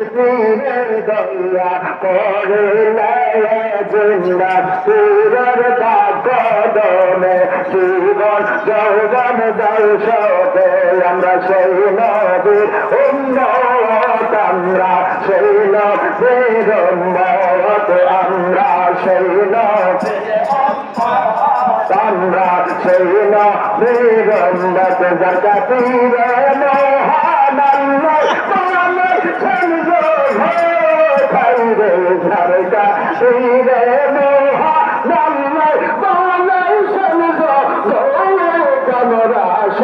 দয়া করলে জিন্দা সুরের কদমে জীবন যৌবন দর্শকে আমরা সেই নদীর উন্নত, আমরা সেই নদীর উন্নত আমরা সেই আমরা সেই নদীর উন্নত জাতীয়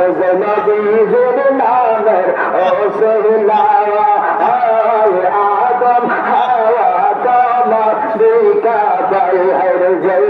নদীর নামের ওসিলাওয়া আদম হাওয়া যেই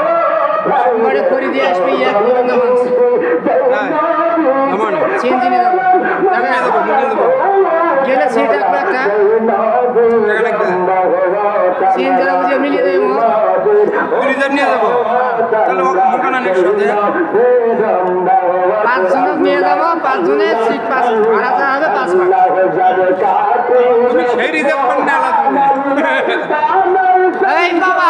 সোমবারে করে দিয়ে আসবে ইয়া গোবিন্দ মাংস আমার না। চেঞ্জ নিয়ে যাব। টাকা গেলে সিট রাখব একটা। চেঞ্জ যারা বুঝে মিলিয়ে দেবো রিজার্ভ নিয়ে যাব। তাহলে মোকানা নেক্সট সাথে। পাঁচজনক নিয়ে যাব পাঁচজনের সিট পাঁচ ভাড়া যা হবে পাঁচ তুমি সেই রিজার্ভ করে না এই বাবা!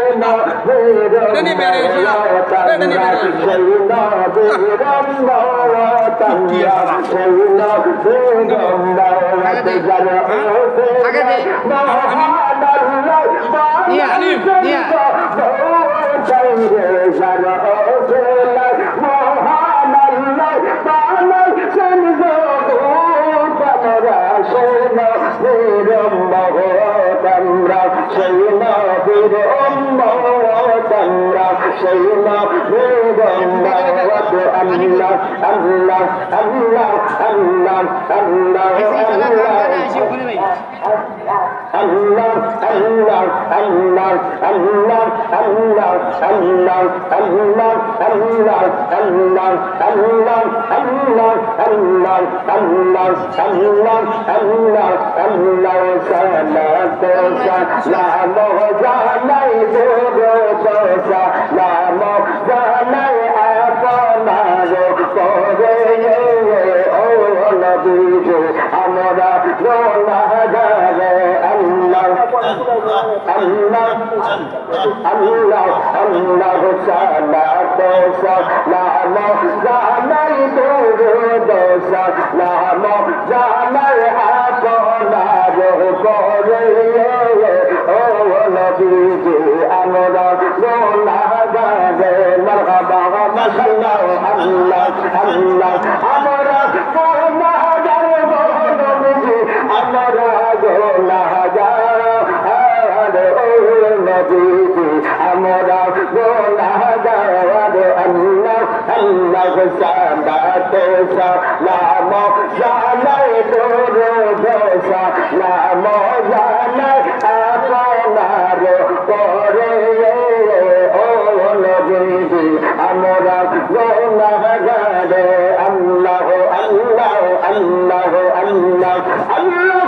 এটা নিয়ে বেড়ে আসি এটা নিয়ে বেড়ে আসি আগে شيئا رضا الله الله الله الله الله الله الله আল্লাহ আল্লাহ আল্লাহ আল্লাহ আল্লাহ আল্লাহ আল্লাহ আল্লাহ আল্লাহ আল্লাহ আল্লাহ আল্লাহ আল্লাহ আল্লাহ আল্লাহ আল্লাহ সালাত সালাম জানাই দেবো সালাম الله الله الله صلاة صلاة لا زعل درود صلاة لا زعل أقولا وقولي هو نبيجي أمرا نولا غازي مرحبا الله الله الله أمرا قوم মোরা গোলা দাওয়ার আল্লাহ আল্লাহ সাদা তোষা লাম জালাই তোর ঘোষা লাম জালাই আপনার পরে ও নবী আমরা গোলা গারে আল্লাহ আল্লাহ আল্লাহ আল্লাহ আল্লাহ